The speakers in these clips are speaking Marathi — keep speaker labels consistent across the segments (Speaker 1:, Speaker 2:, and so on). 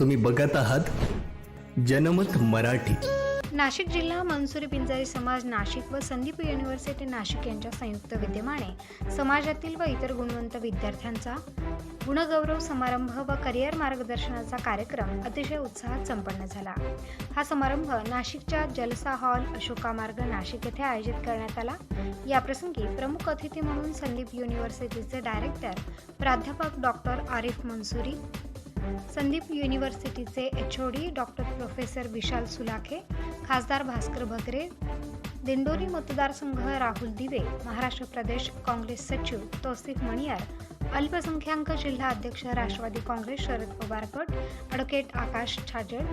Speaker 1: तुम्ही बघत आहात जनमत मराठी.
Speaker 2: नाशिक जिल्हा मनसुरी पिंजारी समाज नाशिक व संदीप युनिव्हर्सिटी नाशिक यांच्या संयुक्त विद्यमाने समाजातील व इतर गुणवंत विद्यार्थ्यांचा गुणगौरव समारंभ व करिअर मार्गदर्शनाचा कार्यक्रम अतिशय उत्साहात संपन्न झाला. हा समारंभ नाशिकच्या जलसा हॉल अशोका मार्ग नाशिक येथे आयोजित करण्यात आला. याप्रसंगी प्रमुख अतिथी म्हणून संदीप युनिव्हर्सिटीचे डायरेक्टर प्राध्यापक doctor Arif Mansuri Sandeep युनिव्हर्सिटीचे H O D doctor professor Vishal Sulakhe खासदार भास्कर भगरे दिंडोरी मतदारसंघ राहुल दिवे महाराष्ट्र प्रदेश काँग्रेस सचिव तौसिफ मणियार अल्पसंख्याक जिल्हा अध्यक्ष राष्ट्रवादी काँग्रेस शरद पवार गट ॲडव्होकेट आकाश छाजड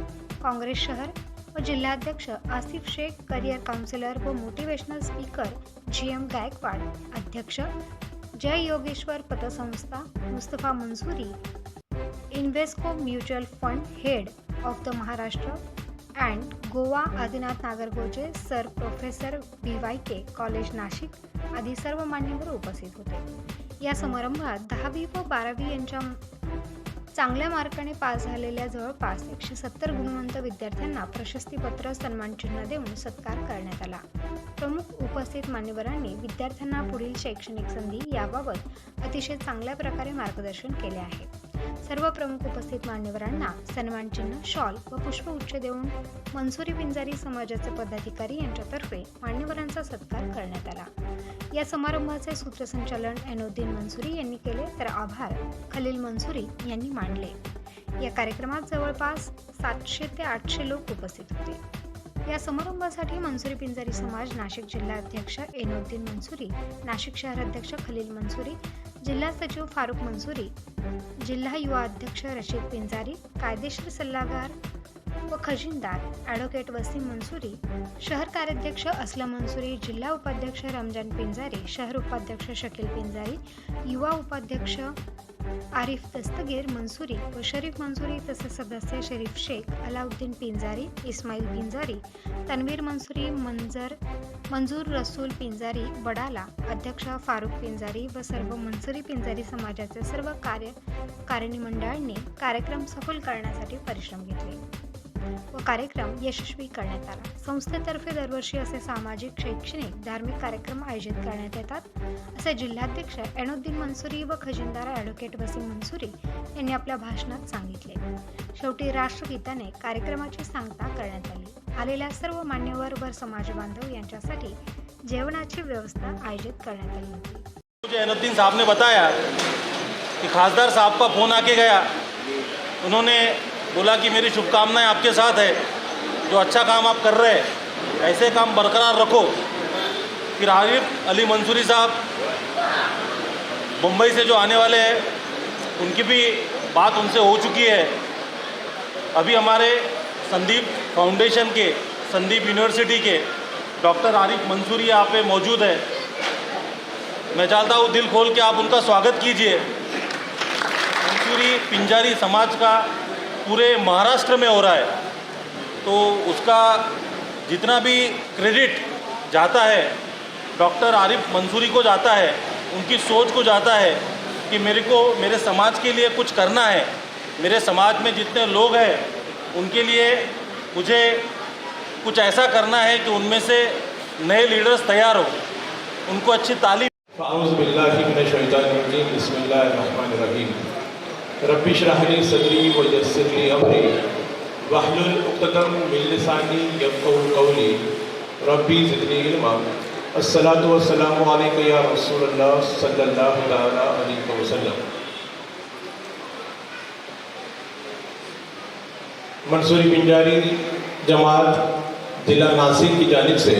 Speaker 2: काँग्रेस शहर व जिल्हाध्यक्ष आसिफ शेख करिअर काउन्सिलर व motivational speaker G M Gaikwad अध्यक्ष जय योगेश्वर पतसंस्था Mustafa Mansuri Invesco mutual fund head of the Maharashtra and Goa Adinath Nagargoje sir professor B Y K college Nashik आदी सर्व मान्यवर उपस्थित होते. या समारंभात दहावी व बारावी यांच्या चांगल्या मार्काने पास झालेल्या जवळपास एकशे सत्तर गुणवंत विद्यार्थ्यांना प्रशस्तीपत्र सन्मानचिन्ह देऊन सत्कार करण्यात आला. प्रमुख उपस्थित मान्यवरांनी विद्यार्थ्यांना पुढील शैक्षणिक संधी याबाबत अतिशय चांगल्या प्रकारे मार्गदर्शन केले आहे. सर्व प्रमुख उपस्थित मान्यवरांना सन्मानचिन्ह शॉल व पुष्पगुच्छ देऊन मनसुरी पिंजारी समाजाचे पदाधिकारी यांच्यातर्फे मान्यवरांचा सत्कार करण्यात आला. या समारंभाचे सूत्रसंचालन एनोद्दीन मनसुरी यांनी केले तर आभार खलील मनसुरी यांनी मांडले या कार्यक्रमात जवळपास सातशे ते आठशे लोक उपस्थित होते. या समारंभासाठी मनसुरी पिंजारी समाज नाशिक जिल्हा अध्यक्ष एनोद्दीन मनसुरी नाशिक शहर अध्यक्ष खलील मनसुरी जिल्हा सचिव फारुख मंसुरी जिल्हा युवा अध्यक्ष रशीद पिंजारी कायदेशीर सल्लागार व खजिनदार ॲडव्होकेट वसीम मंसुरी शहर कार्याध्यक्ष असलम मंसुरी जिल्हा उपाध्यक्ष रमजान पिंजारी शहर उपाध्यक्ष शकील पिंजारी युवा उपाध्यक्ष आरिफ दस्तगीर मंसुरी व शरीफ मंसुरी तसेच सदस्य शरीफ शेख अलाउद्दीन पिंजारी इस्माईल पिंजारी तन्वीर मंसुरी मंजर मंजूर रसूल पिंजारी वडाला अध्यक्ष फारुख पिंजारी व सर्व मनसुरी पिंजारी समाजाचे सर्व कार्य कारिणी मंडळांनी कार्यक्रम सफल करण्यासाठी परिश्रम घेतले व कार्यक्रम यशस्वी करण्यात आला. संस्थेतर्फे दरवर्षी असे सामाजिक शैक्षणिक धार्मिक कार्यक्रम आयोजित करण्यात येतात. असे जिल्हाध्यक्ष एनोद्दीन मनसुरी व खजिनदार ॲडव्होकेट वसीम मनसुरी यांनी आपल्या भाषणात सांगितले. शेवटी राष्ट्रगीताने कार्यक्रमाची सांगता करण्यात आली. आलेल्या सर्व मान्यवर व समाज बांधव यांच्यासाठी जेवणाची व्यवस्था आयोजित करण्यात आली होती.
Speaker 3: मुझे एनुद्दीन साहब ने बताया कि खासदार साहब का फ़ोन आके गया। उन्होंने बोला कि मेरी शुभकामनाएँ आपके साथ है। जो अच्छा काम आप कर रहे हैं, ऐसे काम बरकरार रखो। फिर आरिफ अली मंसूरी साहब, मुंबई से जो आने वाले हैं, उनकी भी बात उनसे हो चुकी है। अभी हमारे संदीप फाउंडेशन के, संदीप यूनिवर्सिटी के, डॉक्टर आरिफ मंसूरी यहाँ पे मौजूद है। मैं चाहता हूँ दिल खोल के आप उनका स्वागत कीजिए। मंसूरी पिंजारी समाज का पूरे महाराष्ट्र में हो रहा है। तो उसका जितना भी क्रेडिट जाता है, डॉक्टर आरिफ मंसूरी को जाता है, उनकी सोच को जाता है कि मेरे को, मेरे समाज के लिए कुछ करना है। मेरे समाज में जितने लोग हैं उनके लिए मुझे कुछ ऐसा करना है कि उनमें से नए लीडर्स तैयार हो। उनको अच्छी तालीम
Speaker 4: ली सदरी वस्सलामु अलैका या सल्लल्लाहु अलैहि वसल्लम। मंसूरी पिंजारी, जमात, ज़िला नासिक की जानब से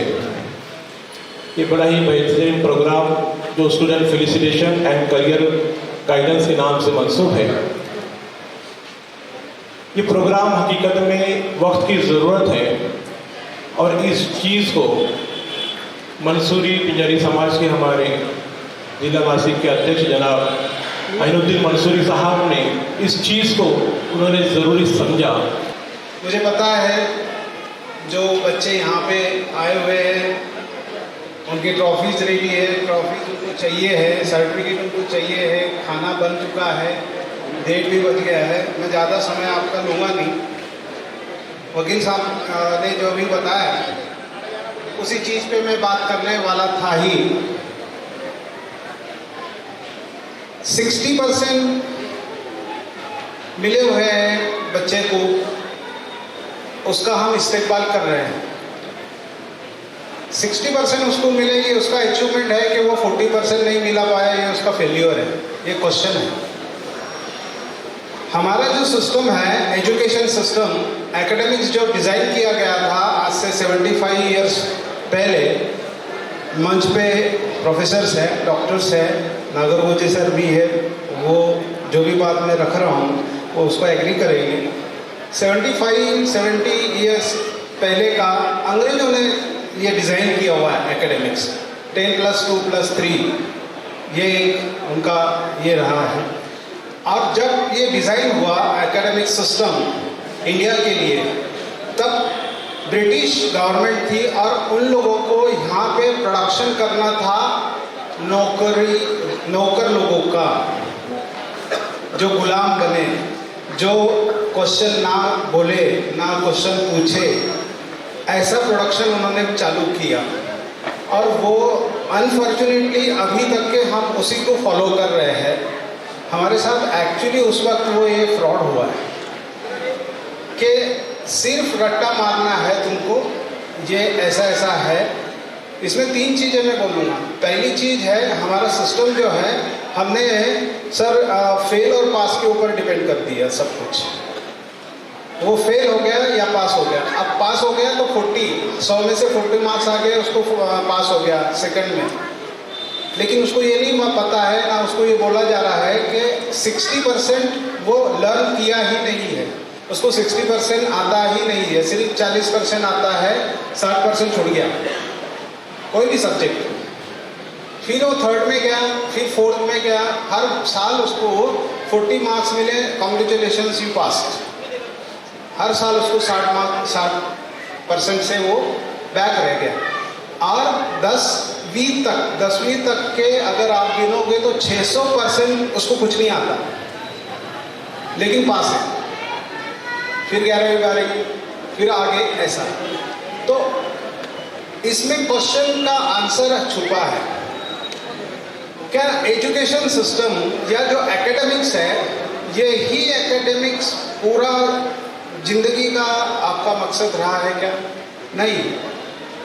Speaker 4: ये बड़ा ही बेहतरीन प्रोग्राम जो student felicitation and career guidance के नाम से मनसूब है। ये प्रोग्राम हकीकत में वक्त की ज़रूरत है और इस चीज़ को मंसूरी पिंजारी समाज के हमारे जिला नासिक के अध्यक्ष जनाब अहिनुद्दीन मंसूरी साहब ने इस चीज़ को उन्होंने ज़रूरी समझा।
Speaker 5: मुझे पता है जो बच्चे यहाँ पे आए हुए हैं, उनकी ट्रॉफीज रेडी है ट्रॉफीज उनको चाहिए है, सर्टिफिकेट उनको चाहिए है, खाना बन चुका है डेट भी बच गया है, मैं ज़्यादा समय आपका लूँगा नहीं। वकील साहब ने जो भी बताया, उसी चीज़ पे मैं बात करने वाला था ही। सिक्सटी परसेंट मिले हुए हैं बच्चे को। उसका हम इस्तेमाल कर रहे हैं। सिक्सटी परसेंट उसको मिलेगी, उसका अचीवमेंट है कि वो फोर्टी परसेंट नहीं मिला पाया, ये उसका फेल्योर है। ये क्वेश्चन है। हमारा जो सिस्टम है एजुकेशन सिस्टम एकेडमिक्स जो डिज़ाइन किया गया था, आज से 75 इयर्स पहले, मंच पे प्रोफेसर्स हैं डॉक्टर्स हैं नागरगोजी सर भी है, वो जो भी बात मैं रख रहा हूँ, वो उसको एग्री करेंगे। 75 70 इयर्स पहले का अंग्रेज़ों ने ये डिज़ाइन किया हुआ है academics 10 plus two plus three ये उनका ये रहा है। और जब ये डिज़ाइन हुआ एकेडमिक सिस्टम इंडिया के लिए, तब ब्रिटिश गवर्नमेंट थी और उन लोगों को यहाँ पे प्रोडक्शन करना था नौकरी, नौकर लोगों का, जो गुलाम बने। जो क्वेश्चन ना बोले, ना क्वेश्चन पूछे, ऐसा प्रोडक्शन उन्होंने चालू किया। और वो अनफॉर्चुनेटली अभी तक के हम उसी को फॉलो कर रहे हैं। हमारे साथ एक्चुअली उस वक्त वो ये फ्रॉड हुआ है कि सिर्फ़ रट्टा मारना है तुमको, ये ऐसा ऐसा है। इसमें तीन चीज़ें मैं बोलूँगा। पहली चीज़ है, हमारा सिस्टम जो है हमने सर फेल और पास के ऊपर डिपेंड कर दिया सब कुछ। वो फेल हो गया या पास हो गया? अब पास हो गया तो 40 सौ में से 40 मार्क्स आ गए, उसको पास हो गया सेकंड में। लेकिन उसको ये नहीं पता है ना उसको ये बोला जा रहा है कि 60 परसेंट वो लर्न किया ही नहीं है। उसको 60 परसेंट आता ही नहीं है, सिर्फ़ 40 परसेंट आता है 60 परसेंट छुड़ गया। कोई भी सब्जेक्ट फिर वो थर्ड में गया, फिर फोर्थ में गया। हर साल उसको 40 मार्क्स मिले कॉन्ग्रेचुलेशन यू पास हर साल उसको 60 मार्क्स 60 परसेंट से वो बैक रह गया। और दसवीं तक दसवीं तक के अगर आप गिनोगे तो 600 परसेंट उसको कुछ नहीं आता। लेकिन पास है। फिर ग्यारहवीं बारहवीं फिर आगे ऐसा। तो इसमें क्वेश्चन का आंसर छुपा है। क्या एजुकेशन सिस्टम या जो एकेडमिक्स है, ये ही एकेडमिक्स पूरा ज़िंदगी का आपका मकसद रहा है क्या? नहीं।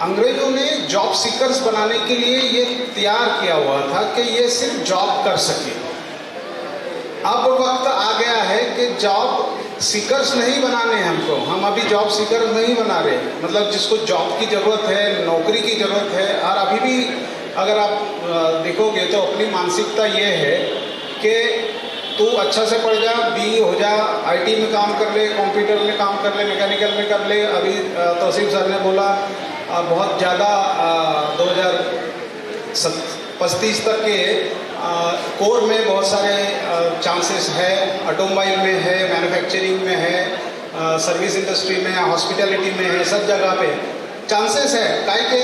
Speaker 5: अंग्रेज़ों ने जॉब सीकर्स बनाने के लिए ये तैयार किया हुआ था कि ये सिर्फ़ जॉब कर सके। अब वक्त आ गया है कि जॉब सीकर्स नहीं बनाने हमको। हम अभी जॉब सीकर्स नहीं बना रहे। मतलब जिसको जॉब की ज़रूरत है, नौकरी की ज़रूरत है, और अभी भी अगर आप देखोगे तो अपनी मानसिकता ये है कि तू अच्छा से पढ़ जा बी हो जा आईटी में काम कर ले कंप्यूटर में काम कर ले मैकेनिकल में कर ले। अभी तौसीफ सर ने बोला बहुत ज़्यादा दो हज़ार पस्तीस तक के कोर में बहुत सारे चांसेस है। ऑटोमोबाइल में है मैन्युफैक्चरिंग में है सर्विस इंडस्ट्री में हॉस्पिटैलिटी में है, सब जगह पे। चांसेस है काहे के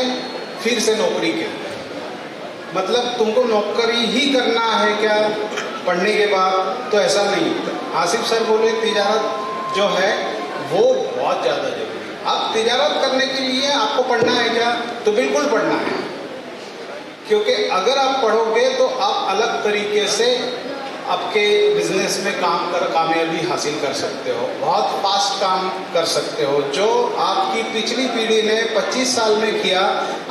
Speaker 5: फिर से नौकरी के। मतलब तुमको नौकरी ही करना है क्या पढ़ने के बाद? तो ऐसा नहीं। आसिफ सर बोले, तजारत जो है, वो बहुत ज़्यादा ज़रूरी है। अब तिजारत करने के लिए आपको पढ़ना है क्या? तो बिल्कुल पढ़ना है। क्योंकि अगर आप पढ़ोगे तो आप अलग तरीके से आपके बिज़नेस में काम कर, कामयाबी हासिल कर सकते हो, बहुत फास्ट काम कर सकते हो, जो आपकी पिछली पीढ़ी ने 25 साल में किया,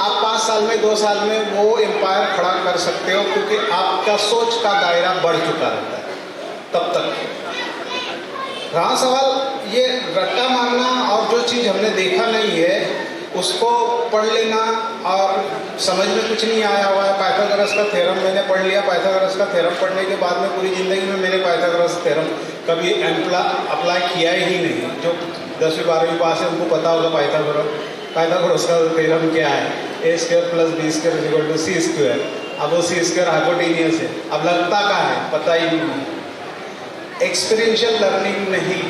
Speaker 5: आप पाँच साल में, दो साल में वो एम्पायर खड़ा कर सकते हो, क्योंकि आपका सोच का दायरा बढ़ चुका रहता है, तब तक। रहा सवाल ये रट्टा मारना और जो चीज़ हमने देखा नहीं है उसको पढ़ लेना। और समझ में कुछ नहीं आया हुआ है। पाइथागोरस का थ्योरम मैंने पढ़ लिया। पाइथागोरस का थ्योरम पढ़ने के बाद में पूरी ज़िंदगी में मैंने पाइथागोरस थ्योरम कभी एम्प्ला अप्लाई किया ही नहीं। जो दसवीं, बारहवीं पास है, उनको पता होगा पाइथागोरस पाइथागोरस का थ्योरम क्या है। A square plus B square equal to C square अब वो सी स्क्वायर हाइपोटेनियस है। अब लगता का है? पता ही नहीं एक्सपीरियंशियल लर्निंग नहीं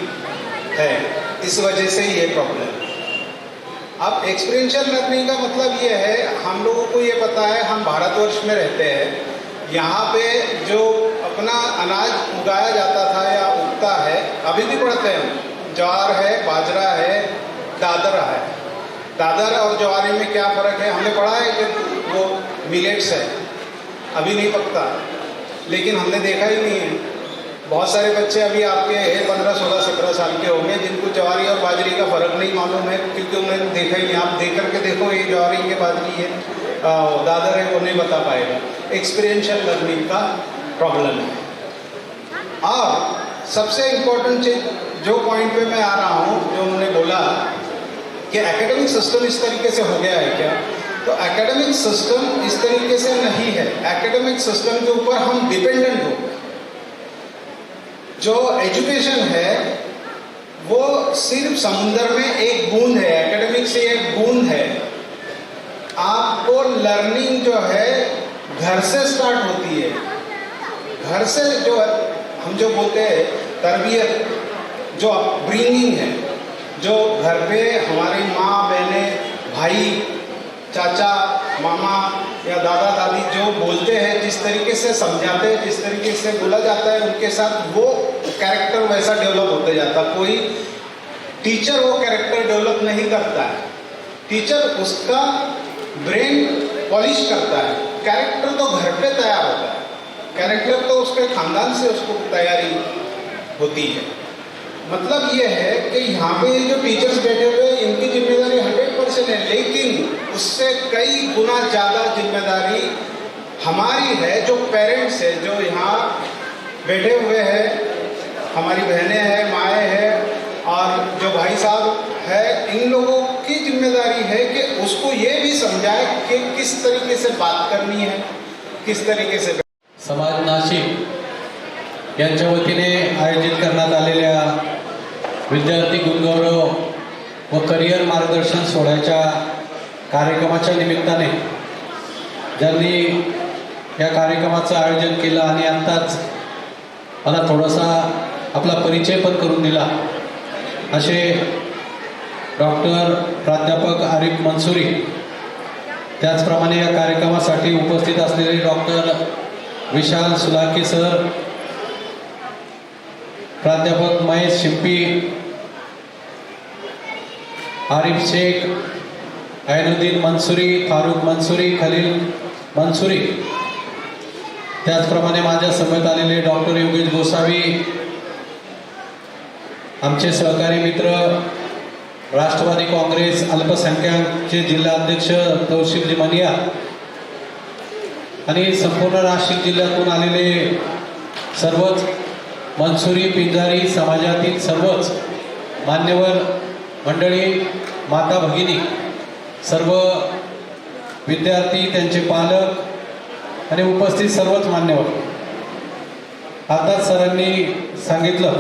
Speaker 5: है। इस वजह से ये प्रॉब्लम अब एक्सपीरियंशियल लर्निंग का मतलब ये है, हम लोगों को ये पता है, हम भारतवर्ष में रहते हैं। यहाँ पे जो अपना अनाज उगाया जाता था या उगता है, अभी भी पढ़ते हैं ज्वार है, बाजरा है, दादरा है। दादर और ज्वारी में क्या फ़र्क है? हमने पढ़ा है कि वो मिलेट्स है। अभी नहीं पकता। लेकिन हमने देखा ही नहीं है। बहुत सारे बच्चे अभी आपके हैं, पंद्रह, सोलह, सत्रह साल के होंगे, जिनको ज्वारी और बाजरी का फ़र्क नहीं मालूम है, क्योंकि उन्होंने देखा ही नहीं। आप देख करके देखो, ये ज्वारी ये बाजरी है दादर है, वो नहीं बता पाएगा। एक्सपीरियंशियल लर्निंग का प्रॉब्लम है। और सबसे इम्पोर्टेंट चीज़, जो पॉइंट पे मैं आ रहा हूँ, जो उन्होंने बोला कि एकेडमिक सिस्टम इस तरीके से हो गया है क्या? तो एकेडमिक सिस्टम इस तरीके से नहीं है। एकेडमिक सिस्टम के ऊपर हम डिपेंडेंट हो। जो एजुकेशन है, वो सिर्फ़ समुद्र में एक बूंद है एकेडमिक से एक बूंद है। आपको लर्निंग जो है, घर से स्टार्ट होती है। घर से जो हम जो बोलते हैं, तरबियत, जो ब्रिंगिंग है, जो घर पे हमारी माँ बहनें भाई, चाचा, मामा या दादा दादी जो बोलते हैं, जिस तरीके से समझाते हैं, जिस तरीके से बोला जाता है, उनके साथ वो कैरेक्टर वैसा डेवलप होते जाता कोई टीचर वो कैरेक्टर डेवलप नहीं करता है। टीचर उसका ब्रेन पॉलिश करता है। कैरेक्टर तो घर पे तैयार होता है। कैरेक्टर तो उसके खानदान से उसको तैयारी होती है। मतलब ये है कि यहाँ पे जो टीचर्स बैठे हुए हैं, इनकी ज़िम्मेदारी हंड्रेड परसेंट है, लेकिन उससे कई गुना ज़्यादा ज़िम्मेदारी हमारी है, जो पेरेंट्स है, जो यहाँ बैठे हुए हैं, हमारी बहनें हैं, माएँ हैं, और जो भाई साहब है, इन लोगों की ज़िम्मेदारी है कि उसको ये भी समझाए कि किस तरीके से बात करनी है, किस तरीके से
Speaker 6: समाज नाशिक यांच्या वतीने आयोजित करण्यात आलेल्या विद्यार्थी गुणगौरव व करिअर मार्गदर्शन सोहळ्याच्या कार्यक्रमाच्या निमित्ताने ज्यांनी या कार्यक्रमाचं आयोजन केलं आणि आत्ताच मला थोडासा आपला परिचय पण करून दिला असे डॉक्टर प्राध्यापक आरिफ मनसुरी त्याचप्रमाणे या कार्यक्रमासाठी उपस्थित असलेले डॉक्टर विशाल सुलाके सर प्राध्यापक महेश शिंपी आरिफ शेख ऐनुद्दीन मनसुरी फारुख मनसुरी खलील मनसुरी. त्याचप्रमाणे माझ्यासमोर आलेले डॉक्टर योगेश गोसावी आमचे सहकारी मित्र राष्ट्रवादी काँग्रेस अल्पसंख्याकचे जिल्हा अध्यक्ष तौशिफजी मनिया आणि संपूर्ण नाशिक जिल्ह्यातून आलेले सर्वच मनसुरी पिंजारी समाजातील सर्वच मान्यवर मंडळी माता भगिनी सर्व विद्यार्थी त्यांचे पालक आणि उपस्थित सर्वच मान्यवर. आताच सरांनी सांगितलं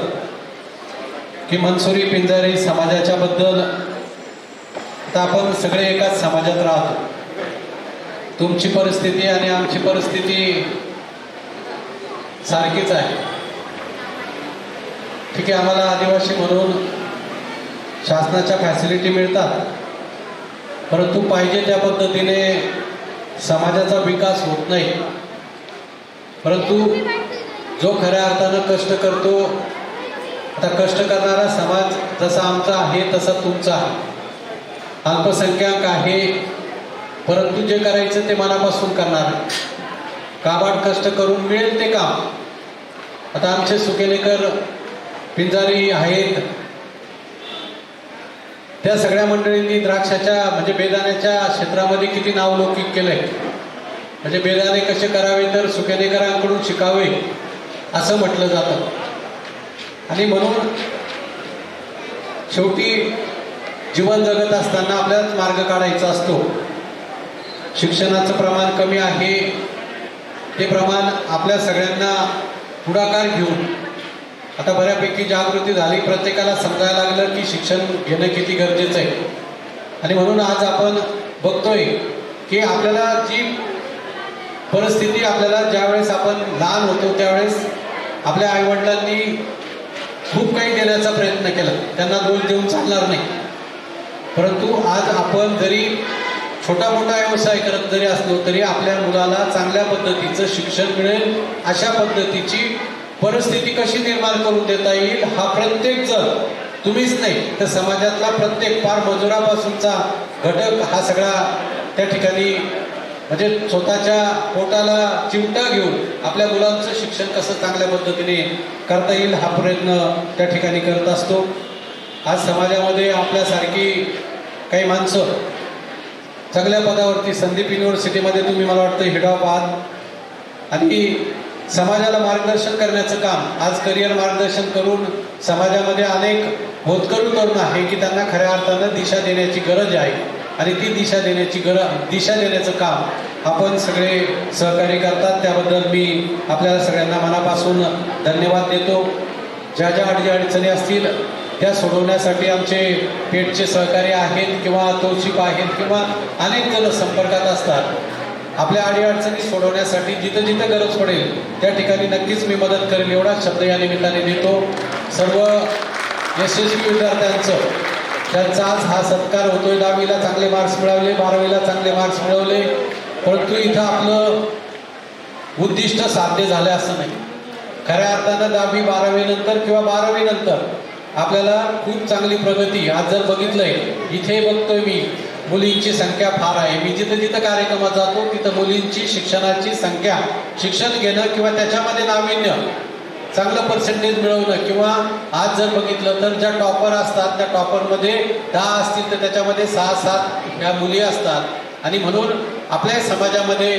Speaker 6: की मनसुरी पिंजारी समाजाच्या बद्दल आता आपण सगळे एकाच समाजात राहतो. तुमची परिस्थिती आणि आमची परिस्थिती सारखीच आहे. ठीक आहे आम्हाला आदिवासी म्हणून शासनाच्या फॅसिलिटी मिळतात. परंतु पाहिजे त्या पद्धतीने समाजाचा विकास होत नाही. परंतु जो खऱ्या अर्थानं कष्ट करतो आता कष्ट करणारा समाज जसा आमचा आहे तसा तुमचा अल्पसंख्याक आहे परंतु जे करायचं ते मनापासून करणार काबाड कष्ट करून मिळेल ते काम. आता आमचे सुकेलेकर पिंजारी आहेत. त्या सगळ्या मंडळींनी द्राक्षाच्या म्हणजे बेदाण्याच्या क्षेत्रामध्ये किती नावलौकिक केलंय? म्हणजे बेदाणे कसे करावे तर सुकेलेकरांकडून शिकावे असं म्हटलं जातं. आणि म्हणून शेवटी जीवन जगत असताना आपल्यालाच मार्ग काढायचा असतो. शिक्षणाचं प्रमाण कमी आहे. ते प्रमाण आपल्या सगळ्यांना पुढाकार घेऊन आता बऱ्यापैकी जागृती झाली. प्रत्येकाला समजायला लागलं की शिक्षण घेणं किती गरजेचं आहे. आणि म्हणून आज आपण बघतोय की आपल्याला जी परिस्थिती आपल्याला ज्यावेळेस आपण लहान होतो त्यावेळेस आपल्या आईवडिलांनी खूप काही देण्याचा प्रयत्न केला. त्यांना दोष देऊन चालणार नाही. परंतु आज आपण जरी छोटा मोठा व्यवसाय करत जरी असलो तरी आपल्या मुलाला चांगल्या पद्धतीचं शिक्षण मिळेल अशा पद्धतीची परिस्थिती कशी निर्माण करून देता येईल हा प्रत्येक जण तुम्हीच नाही तर समाजातला प्रत्येक फार मजुरापासूनचा घटक हा सगळा त्या ठिकाणी म्हणजे स्वतःच्या पोटाला चिमटा घेऊन आपल्या मुलांचं शिक्षण कसं चांगल्या पद्धतीने करता येईल हा प्रयत्न त्या ठिकाणी करत असतो. आज समाजामध्ये आपल्यासारखी काही माणसं चांगल्या पदावरती संदीप युनिव्हर्सिटीमध्ये तुम्ही मला वाटतं हेड ऑफ आहात. आणि समाजाला मार्गदर्शन करण्याचं काम आज करिअर मार्गदर्शन करून समाजामध्ये अनेक होतकरू तरुण आहे की त्यांना खऱ्या अर्थानं दिशा देण्याची गरज आहे. आणि ती दिशा देण्याची गरज दिशा देण्याचं काम आपण सगळे सहकार्य करतात. त्याबद्दल मी आपल्याला सगळ्यांना मनापासून धन्यवाद देतो. ज्या ज्या अडचणी अडचणी असतील त्या सोडवण्यासाठी आमचे पेठचे सहकारी आहेत किंवा तोशिप आहेत किंवा अनेक जण संपर्कात असतात. आपल्या अडीअडचणी सोडवण्यासाठी जिथं जिथं गरज पडेल त्या ठिकाणी नक्कीच मी मदत करेल एवढा शब्द या निमित्ताने देतो. सर्व यशस्वी विद्यार्थ्यांचं त्यांचा आज हा सत्कार होतोय दहावीला चांगले मार्क्स मिळवले बारावीला चांगले मार्क्स मिळवले परंतु इथं आपलं उद्दिष्ट साध्य झालं असं नाही. खऱ्या अर्थानं दहावी बारावीनंतर किंवा बारावीनंतर आपल्याला खूप चांगली प्रगती आज जर बघितलंय इथे बघतोय मी. मुलींची संख्या फार आहे. मी जिथं जिथं कार्यक्रमात जातो तिथं मुलींची शिक्षणाची संख्या शिक्षण घेणं किंवा त्याच्यामध्ये नाविन्य चांगलं पर्सेंटेज मिळवणं किंवा आज जर बघितलं तर ज्या टॉपर असतात त्या टॉपरमध्ये दहा असतील तर त्याच्यामध्ये सहा सात या मुली असतात. आणि म्हणून आपल्या समाजामध्ये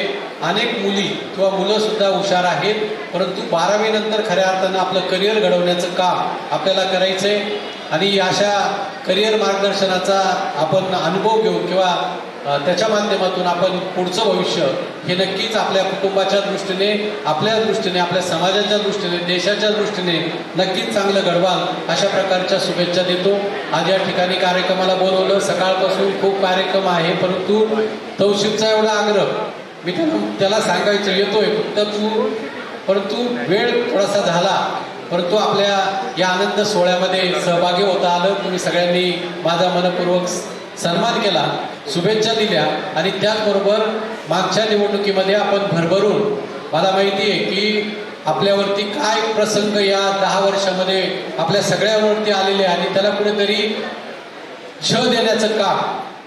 Speaker 6: अनेक मुली किंवा मुलंसुद्धा हुशार आहेत परंतु बारावीनंतर खऱ्या अर्थानं आपलं करिअर घडवण्याचं काम आपल्याला करायचं आहे आणि अशा करिअर मार्गदर्शनाचा आपण अनुभव घेऊन किंवा त्याच्या माध्यमातून आपण पुढचं भविष्य हे नक्कीच आपल्या कुटुंबाच्या दृष्टीने आपल्या दृष्टीने आपल्या समाजाच्या दृष्टीने देशाच्या दृष्टीने नक्कीच चांगलं घडवाल अशा प्रकारच्या शुभेच्छा देतो. आज या ठिकाणी कार्यक्रमाला बोलवलं. सकाळपासून खूप कार्यक्रम आहे परंतु तौशिकचा एवढा आग्रह मी त्याला त्याला सांगायचं येतोय फक्त तू परंतु वेळ थोडासा झाला. परंतु आपल्या या आनंद सोहळ्यामध्ये सहभागी होता आलं. तुम्ही सगळ्यांनी माझा मनपूर्वक सन्मान केला शुभेच्छा दिल्या. आणि त्याचबरोबर मागच्या निवडणुकीमध्ये आपण भरभरून मला माहिती आहे की आपल्यावरती काय प्रसंग या दहा वर्षामध्ये आपल्या सगळ्यावरती आलेले आहे आणि त्याला कुठेतरी छ देण्याचं काम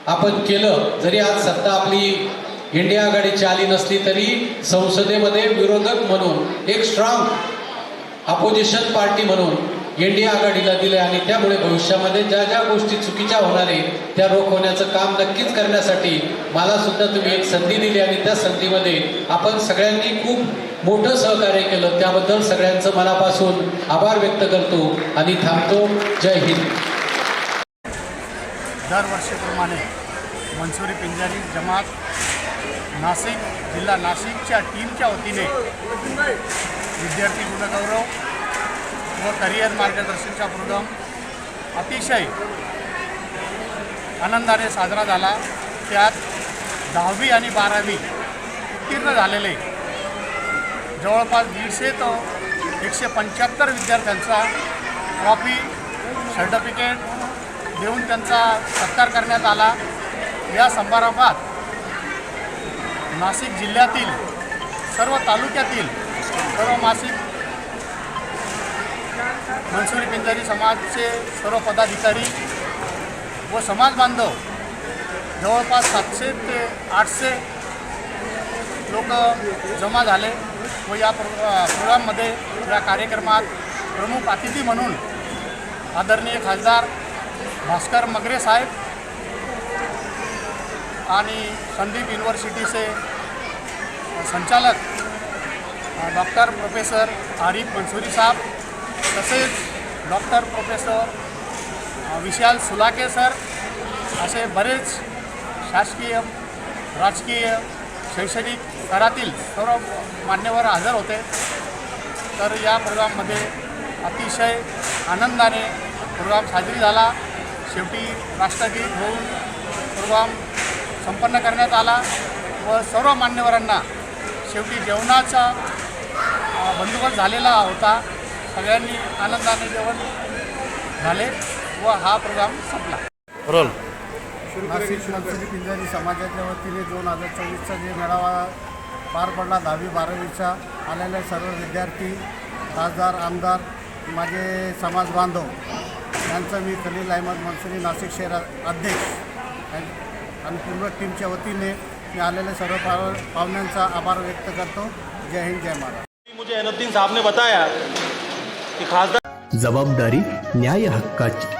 Speaker 6: आपण केलं. जरी आज सत्ता आपली इंडिया आघाडीची आली नसली तरी संसदेमध्ये विरोधक म्हणून एक स्ट्रॉंग अपोजिशन पार्टी म्हणून इंडिया आघाडीला दिले आणि त्यामुळे भविष्यामध्ये ज्या ज्या गोष्टी चुकीच्या होणार आहेत त्या रोखवण्याचं काम नक्कीच करण्यासाठी मला सुद्धा तुम्ही एक संधी दिली आणि त्या संधीमध्ये आपण सगळ्यांनी खूप मोठं सहकार्य केलं. त्याबद्दल सगळ्यांचं मनापासून आभार व्यक्त करतो आणि थांबतो. जय हिंद.
Speaker 7: दरवर्षीप्रमाणे मनसुरी पिंजारी जमात नाशिक जिल्हा नाशिकच्या टीमच्या वतीने विद्यार्थी गुणगौरव व करिअर मार्गदर्शनचा प्रोग्राम अतिशय आनंदाने साजरा झाला. त्यात दहावी आणि बारावी उत्तीर्ण झालेले जवळपास दीडशे तो एकशे पंच्याहत्तर विद्यार्थ्यांचा ट्रॉफी सर्टिफिकेट देऊन त्यांचा सत्कार करण्यात आला. या समारंभात नाशिक जिल्ह्यातील सर्व तालुक्यातील सर्व मासिक मनसुरी पिंजारी समाजचे सर्व पदाधिकारी व समाज बांधव जवळपास सातशे ते आठशे लोक जमा झाले व या प्रो प्रोग्राममध्ये या कार्यक्रमात प्रमुख अतिथी म्हणून आदरणीय खासदार भास्कर मगरे साहेब आणि संदीप युनिव्हर्सिटीचे संचालक डॉक्टर प्रोफेसर आरिफ मंसुरी साहब तसेच doctor professor Vishal Sulakhe sir असे बरेच शासकीय राजकीय शैक्षणिक स्तरातील सर्व मान्यवर हजर होते. तर या प्रोग्राममध्ये अतिशय आनंदाने प्रोग्राम साजरी झाला. शेवटी राष्ट्रगीत होऊन प्रोग्राम संपन्न करण्यात आला व सर्व मान्यवरांना शेवटी जेवणाचा बंदोबस्त झालेला होता. सगळ्यांनी आनंदाने जेवण झाले व हा प्रोग्राम संपला.
Speaker 3: रोल.
Speaker 8: नाशिक मनसरी पिंजारी समाजाच्या वतीने दोन हजार चोवीसचा जे मेळावा पार पडला दहावी बारावीचा आलेले सर्व विद्यार्थी खासदार आमदार माझे समाज बांधव यांचं मी खलील अहमद मनसुरी नाशिक शहर अध्यक्ष आणि- आणि पूर्ण टीमच्या वतीने मी आलेले सर्व पाव पाहुण्यांचा आभार व्यक्त करतो. जय हिंद जय महाराष्ट्र.
Speaker 3: अनुद्दीन साहब ने बताया कि खासदार
Speaker 1: जबाबदारी न्याय हक्काची.